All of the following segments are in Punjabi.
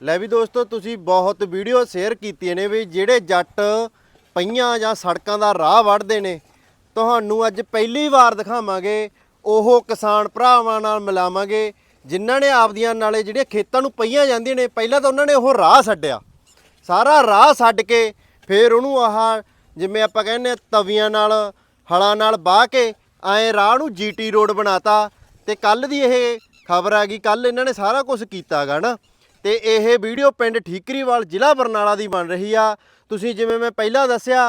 ਲੈ ਵੀ ਦੋਸਤੋ, ਤੁਸੀਂ ਬਹੁਤ ਵੀਡੀਓ ਸ਼ੇਅਰ ਕੀਤੀਆਂ ਨੇ ਵੀ ਜਿਹੜੇ ਜੱਟ ਪਈਆਂ ਜਾਂ ਸੜਕਾਂ ਦਾ ਰਾਹ ਵੜਦੇ ਨੇ। ਤੁਹਾਨੂੰ ਅੱਜ ਪਹਿਲੀ ਵਾਰ ਦਿਖਾਵਾਂਗੇ, ਉਹ ਕਿਸਾਨ ਭਰਾਵਾਂ ਨਾਲ ਮਿਲਾਵਾਂਗੇ, ਜਿਨ੍ਹਾਂ ਨੇ ਆਪਦੀਆਂ ਨਾਲੇ ਜਿਹੜੀਆਂ ਖੇਤਾਂ ਨੂੰ ਪਈਆਂ ਜਾਂਦੀਆਂ ਨੇ, ਪਹਿਲਾਂ ਤਾਂ ਉਹਨਾਂ ਨੇ ਉਹ ਰਾਹ ਛੱਡਿਆ। ਸਾਰਾ ਰਾਹ ਛੱਡ ਕੇ ਫਿਰ ਉਹਨੂੰ ਆਹ ਜਿਵੇਂ ਆਪਾਂ ਕਹਿੰਦੇ ਆ ਤਵੀਆਂ ਨਾਲ, ਹਲਾਂ ਨਾਲ ਬਾਹ ਕੇ ਐਂ ਰਾਹ ਨੂੰ ਜੀਟੀ ਰੋਡ ਬਣਾਤਾ। ਤੇ ਕੱਲ ਦੀ ਇਹ ਖਬਰ ਆ ਗਈ ਕੱਲ ਇਹਨਾਂ ਨੇ ਸਾਰਾ ਕੁਝ ਕੀਤਾਗਾ ਨਾ। ਤੇ ਇਹ ਵੀਡੀਓ ਪਿੰਡ ਠੀਕਰੀਵਾਲ ਜ਼ਿਲ੍ਹਾ ਬਰਨਾਲਾ ਦੀ ਬਣ ਰਹੀ ਆ। ਤੁਸੀਂ ਜਿਵੇਂ ਮੈਂ ਪਹਿਲਾਂ ਦੱਸਿਆ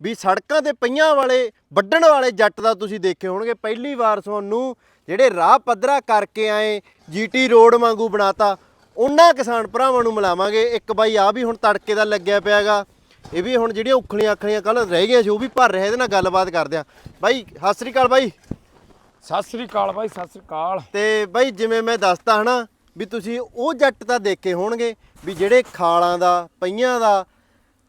ਵੀ ਸੜਕਾਂ ਤੇ ਪਈਆਂ ਵਾਲੇ ਵੱਢਣ ਵਾਲੇ ਜੱਟ ਦਾ ਤੁਸੀਂ ਦੇਖੇ ਹੋਣਗੇ ਪਹਿਲੀ ਵਾਰ ਤੁਹਾਨੂੰ ਜਿਹੜੇ ਰਾਹ ਪੱਧਰਾ ਕਰਕੇ ਆਏ ਜੀਟੀ ਰੋਡ ਵਾਂਗੂ ਬਣਾਤਾ ਉਹਨਾਂ ਕਿਸਾਨ ਭਰਾਵਾਂ ਨੂੰ ਮਿਲਾਵਾਂਗੇ। ਇੱਕ ਬਾਈ ਆ ਵੀ ਹੁਣ ਤੜਕੇ ਦਾ ਲੱਗਿਆ ਪਿਆਗਾ। ਇਹ ਵੀ ਹੁਣ ਜਿਹੜੀਆਂ ਉਖਲੀਆਂ ਅੱਖਲੀਆਂ ਕੱਲ ਰਹਿ ਗਈਆਂ ਸੀ ਉਹ ਵੀ ਭਰ ਰਿਹਾ ਇਹਦੇ ਨਾਲ ਗੱਲਬਾਤ ਕਰਦੇ ਆ। ਬਾਈ ਸਤਿ ਸ੍ਰੀ ਅਕਾਲ ਬਾਈ। ਸਤਿ ਸ੍ਰੀ ਅਕਾਲ ਬਾਈ ਸਤਿ ਸ੍ਰੀ ਅਕਾਲ। ਤੇ ਬਾਈ ਜਿਵੇਂ ਮੈਂ ਦੱਸਤਾ ਹਨਾ ਵੀ ਤੁਸੀਂ ਉਹ ਜੱਟ ਤਾਂ ਦੇਖੇ ਹੋਣਗੇ ਵੀ ਜਿਹੜੇ ਖਾਲਾਂ ਦਾ ਪਈਆਂ ਦਾ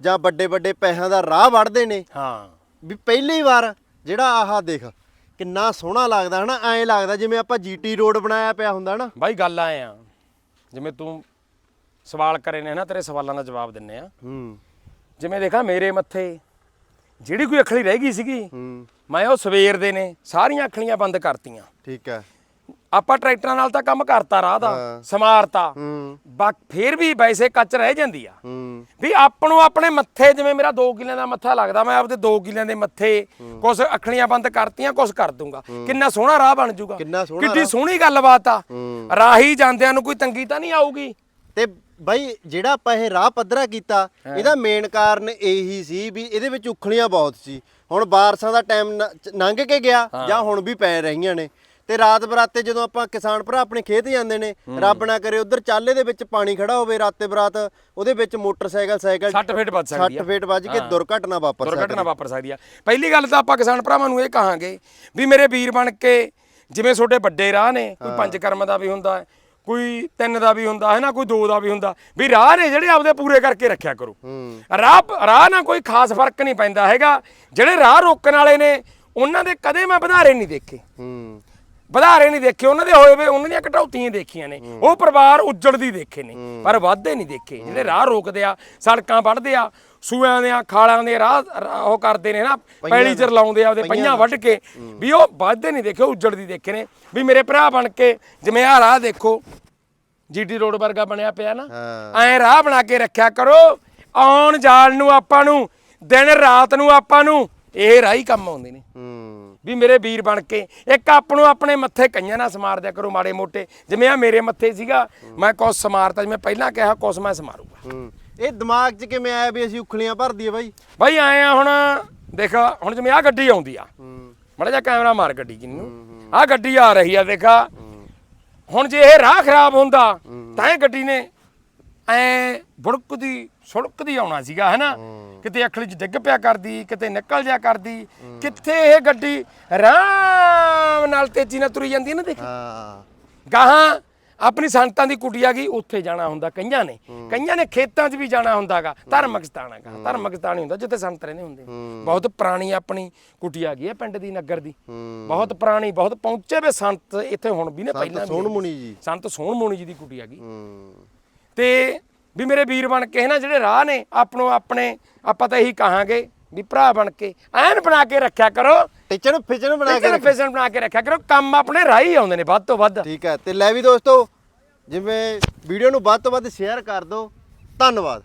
ਜਾਂ ਵੱਡੇ ਵੱਡੇ ਪੈਸਿਆਂ ਦਾ ਰਾਹ ਵੜਦੇ ਨੇ। ਹਾਂ। ਵੀ ਪਹਿਲੀ ਵਾਰ ਜਿਹੜਾ ਆਹ ਦੇਖ ਕਿੰਨਾ ਸੋਹਣਾ ਲੱਗਦਾ ਹਨਾ ਐਂ ਲੱਗਦਾ ਜਿਵੇਂ ਆਪਾਂ ਜੀਟੀ ਰੋਡ ਬਣਾਇਆ ਪਿਆ ਹੁੰਦਾ ਨਾ ਬਾਈ ਗੱਲ ਆਏ ਆ ਜਿਵੇਂ ਤੂੰ ਸਵਾਲ ਕਰੇ ਨੇ ਨਾ ਤੇਰੇ ਸਵਾਲਾਂ ਦਾ ਜਵਾਬ ਦਿੰਨੇ ਆ। ਹੂੰ। ਜਿਵੇਂ ਦੇਖਾ ਮੇਰੇ ਮੱਥੇ ਜਿਹੜੀ ਕੋਈ ਅੱਖਲੀ ਰਹਿ ਗਈ ਸੀਗੀ ਹੂੰ। ਮੈਂ ਉਹ ਸਵੇਰ ਦੇ ਨੇ ਸਾਰੀਆਂ ਅੱਖਲੀਆਂ ਬੰਦ ਕਰਤੀਆਂ। ਠੀਕ ਹੈ। ਆਪਾਂ ਟਰੈਕਟਰਾਂ ਨਾਲ ਤਾਂ ਕੰਮ ਕਰਤਾ ਰਾਹ ਦਾ। ਸਮਾਰਤਾ। ਬਾ ਫੇਰ ਵੀ ਵੈਸੇ ਕੱਚ ਰਹਿ ਜਾਂਦੀ ਆ। ਵੀ ਆਪ ਨੂੰ ਆਪਣੇ ਮੱਥੇ ਜਿਵੇਂ ਮੇਰਾ 2 ਕਿੱਲਿਆਂ ਦਾ ਮੱਥਾ ਲੱਗਦਾ ਮੈਂ ਆਪਦੇ 2 ਕਿੱਲਿਆਂ ਦੇ ਮੱਥੇ ਕੁਛ ਅੱਖਲੀਆਂ ਬੰਦ ਕਰਤੀਆਂ ਕੁਛ ਕਰ ਦੂੰਗਾ। ਕਿੰਨਾ ਸੋਹਣਾ ਰਾਹ ਬਣ ਜਾਊਗਾ ਕਿੰਨਾ ਸੋਹਣਾ ਗੱਲਬਾਤ ਆ। ਰਾਹੀ ਜਾਂਦਿਆਂ ਨੂੰ ਕੋਈ ਤੰਗੀ ਤਾਂ ਨਹੀਂ ਆਊਗੀ? ਤੇ ਬਾਈ ਜਿਹੜਾ ਆਪਾਂ ਇਹ ਰਾਹ ਪੱਧਰਾ ਕੀਤਾ ਇਹਦਾ ਮੇਨ ਕਾਰਨ ਇਹੀ ਸੀ ਵੀ ਇਹਦੇ ਵਿੱਚ ਉਖਲੀਆਂ ਬਹੁਤ ਸੀ। ਹੁਣ ਬਾਰਸਾਂ ਦਾ ਟਾਈਮ ਲੰਘ ਕੇ ਗਿਆ ਜਾਂ ਹੁਣ ਵੀ ਪੈ ਰਹੀਆਂ ਨੇ। ਤੇ ਰਾਤ ਬਰਾਤੇ ਜਦੋਂ ਆਪਾਂ ਕਿਸਾਨ ਭਰਾ ਆਪਣੇ ਖੇਤ ਜਾਂਦੇ ਨੇ ਰੱਬ ਨਾ ਕਰੇ ਉਧਰ ਚਾਲੇ ਦੇ ਵਿੱਚ ਪਾਣੀ ਖੜਾ ਹੋਵੇ ਰਾਤੇ ਬਰਾਤ ਉਹਦੇ ਵਿੱਚ ਮੋਟਰਸਾਈਕਲ ਸਾਈਕਲ 60 ਫੀਟ ਵੱਜ ਸਕਦੀ 60 ਆ ਫੀਟ ਵੱਜ ਕੇ ਦੁਰਘਟਨਾ ਵਾਪਰ ਸਕਦੀ ਦੁਰਘਟਨਾ ਵਾਪਰ ਸਕਦੀ ਆ। ਪਹਿਲੀ ਗੱਲ ਤਾਂ ਆਪਾਂ ਕਿਸਾਨ ਭਰਾਵਾਂ ਨੂੰ ਇਹ ਕਹਾਂਗੇ ਵੀ ਮੇਰੇ ਵੀਰ ਬਣ ਕੇ ਜਿਵੇਂ ਤੁਹਾਡੇ ਵੱਡੇ ਰਾਹ ਨੇ ਕੋਈ ਪੰਜ ਕਰਮ ਦਾ ਵੀ ਹੁੰਦਾ ਹੈ, ਕੋਈ ਤਿੰਨ ਦਾ ਵੀ ਹੁੰਦਾ ਹੈ ਨਾ ਕੋਈ ਦੋ ਦਾ ਵੀ ਹੁੰਦਾ ਵੀ ਰਾਹ ਨੇ ਜਿਹੜੇ ਆਪਦੇ ਪੂਰੇ ਕਰਕੇ ਰੱਖਿਆ ਕਰੋ। ਹੂੰ। ਰਾਹ ਰਾਹ ਨਾਲ ਕੋਈ ਖਾਸ ਫ਼ਰਕ ਨਹੀਂ ਪੈਂਦਾ ਹੈਗਾ। ਜਿਹੜੇ ਰਾਹ ਰੋਕਣ ਵਾਲੇ ਨੇ ਉਹਨਾਂ ਦੇ ਕਦੇ ਮੈਂ ਵਧਾਰੇ ਨਹੀਂ ਦੇਖੇ। ਹੂੰ। ਵਧਾਰੇ ਨਹੀਂ ਦੇਖੇ ਉਹਨਾਂ ਦੇ ਹੋਏ ਵੇ ਉਹਨਾਂ ਦੀਆਂ ਕਟੌਤੀਆਂ ਦੇਖੀਆਂ ਨੇ। ਉਹ ਪਰਿਵਾਰ ਉੱਜੜਦੀ ਦੇਖੇ ਨੇ ਪਰ ਵਾਧੇ ਨਹੀਂ ਦੇਖੇ। ਜਿਹੜੇ ਰਾਹ ਰੋਕਦੇ ਆ ਸੜਕਾਂ ਵੱਢਦੇ ਆ ਸੂਆਂ ਦੇ ਖਾਲਾਂ ਦੇ ਰਾਹ ਉਹ ਕਰਦੇ ਨੇ ਨਾ ਪੈਲੀ ਚ ਲਾਉਂਦੇ ਆ ਉਹਦੇ ਪਈਆਂ ਵੱਢ ਕੇ ਵੀ ਉਹ ਵਾਧੇ ਨਹੀਂ ਦੇਖੇ ਉੱਜੜਦੀ ਦੇਖੇ ਨੇ। ਵੀ ਮੇਰੇ ਭਰਾ ਬਣ ਕੇ ਜਿਵੇਂ ਆ ਰਾਹ ਦੇਖੋ ਜੀਟੀ ਰੋਡ ਵਰਗਾ ਬਣਿਆ ਪਿਆ ਨਾ ਐ ਰਾਹ ਬਣਾ ਕੇ ਰੱਖਿਆ ਕਰੋ ਆਉਣ ਜਾਣ ਨੂੰ ਆਪਾਂ ਨੂੰ ਦਿਨ ਰਾਤ ਨੂੰ ਆਪਾਂ ਨੂੰ ਇਹ ਰਾਹ ਹੀ ਕੰਮ ਆਉਂਦੇ ਨੇ। ਹੂੰ। ਵੀ ਮੇਰੇ ਵੀਰ ਬਣ ਕੇ ਇੱਕ ਆਪ ਨੂੰ ਆਪਣੇ ਮੱਥੇ ਕਈਆਂ ਨਾਲ ਸਮਾਰ ਦਿਆ ਕਰੋ ਮਾੜੇ ਮੋਟੇ। ਜਿਵੇਂ ਆ ਮੇਰੇ ਮੱਥੇ ਸੀਗਾ ਮੈਂ ਕੁਛ ਸਮਾਰਤਾ ਜਿਵੇਂ ਪਹਿਲਾਂ ਕਿਹਾ ਕੁਛ ਮੈਂ ਸਮਾਰੂਗਾ। ਹੂੰ। ਇਹ ਦਿਮਾਗ 'ਚ ਕਿਵੇਂ ਆਇਆ ਵੀ ਅਸੀਂ ਉਖਲੀਆਂ ਭਰ ਦਈਏ ਬਾਈ? ਬਾਈ ਆਏ ਆ ਹੁਣ ਦੇਖ ਹੁਣ ਜਿਵੇਂ ਆ ਗੱਡੀ ਆਉਂਦੀ ਆ। ਹੂੰ। ਮੜਾ ਜਾ ਕੈਮਰਾ ਮਾਰ ਗੱਡੀ ਕਿਨੂੰ। ਆ ਗੱਡੀ ਆ ਰਹੀ ਆ ਦੇਖਾ ਹੁਣ ਜੇ ਇਹ ਰਾਹ ਖਰਾਬ ਹੁੰਦਾ ਤਾਂ ਇਹ ਗੱਡੀ ਨੇ ਐ ਬੁੜਕਦੀ ਸੁੜਕਦੀ ਆਉਣਾ ਸੀਗਾ ਹੈਨਾ? ਕਿਤੇ ਅਖਲੀ ਚ ਡਿੱਗ ਪਿਆ ਕਰਦੀ ਕਿਤੇ ਨਿਕਲ ਜਾ ਕਰਦੀ ਕਿੱਥੇ ਇਹ ਗੱਡੀ? ਆਰਾਮ ਨਾਲ ਤੇਜ਼ੀ ਨਾਲ ਤੁਰੀ ਜਾਂਦੀ ਹੈ ਨਾ ਦੇਖ। ਹਾਂ। ਗਾਹਾਂ ਆਪਣੀ ਸੰਤਾਂ ਦੀ ਕੁਟੀਆ ਗਈ ਉੱਥੇ ਜਾਣਾ ਹੁੰਦਾ ਕਈਆਂ ਨੇ। ਕਈਆਂ ਨੇ ਖੇਤਾਂ 'ਚ ਵੀ ਜਾਣਾ ਹੁੰਦਾਗਾ ਧਰਮਕ ਸਥਾਨ ਹੈਗਾ ਧਰਮਕ ਸਥਾਨ ਹੀ ਹੁੰਦਾ ਜਿੱਥੇ ਸੰਤ ਰਹਿੰਦੇ ਹੁੰਦੇ। ਬਹੁਤ ਪੁਰਾਣੀ ਆਪਣੀ ਕੁਟੀਆ ਗਈ ਹੈ ਪਿੰਡ ਦੀ ਨਗਰ ਦੀ। ਬਹੁਤ ਪੁਰਾਣੀ ਬਹੁਤ ਪਹੁੰਚੇ ਵੇ ਸੰਤ ਇੱਥੇ ਹੁਣ ਵੀ ਨੇ ਪਹਿਲਾਂ ਵੀ ਸੋਹਣ। ਮੁਨੀ ਜੀ। ਸੰਤ ਸੋਹਣ ਮੁਨੀ ਜੀ ਦੀ ਕੁਟੀਆ ਗਈ। ਤੇ ਵੀ ਮੇਰੇ ਵੀਰ ਬਣ ਕੇ ਨਾ ਜਿਹੜੇ ਰਾਹ ਨੇ ਆਪਣੋ ਆਪਣੇ ਆਪਾਂ ਤਾਂ ਇਹੀ ਕਹਾਂਗੇ ਵੀ ਭਰਾ ਬਣ ਕੇ ਐਨ ਬਣਾ ਕੇ ਰੱਖਿਆ ਕਰੋ। ਟਿਚਨ ਫਿਚਨ ਬਣਾ ਕੇ ਫੈਸ਼ਨ ਬਣਾ ਕੇ ਰੱਖਿਆ ਕਰੋ ਕੰਮ ਆਪਣੇ ਰਾਹ ਹੀ ਆਉਂਦੇ ਨੇ ਵੱਧ ਤੋਂ ਵੱਧ। ਠੀਕ ਹੈ ਤੇ ਲੈ ਵੀ ਦੋਸਤੋ ਜਿਵੇਂ ਵੀਡੀਓ ਨੂੰ ਵੱਧ ਤੋਂ ਵੱਧ ਸ਼ੇਅਰ ਕਰ ਦਿਓ ਧੰਨਵਾਦ।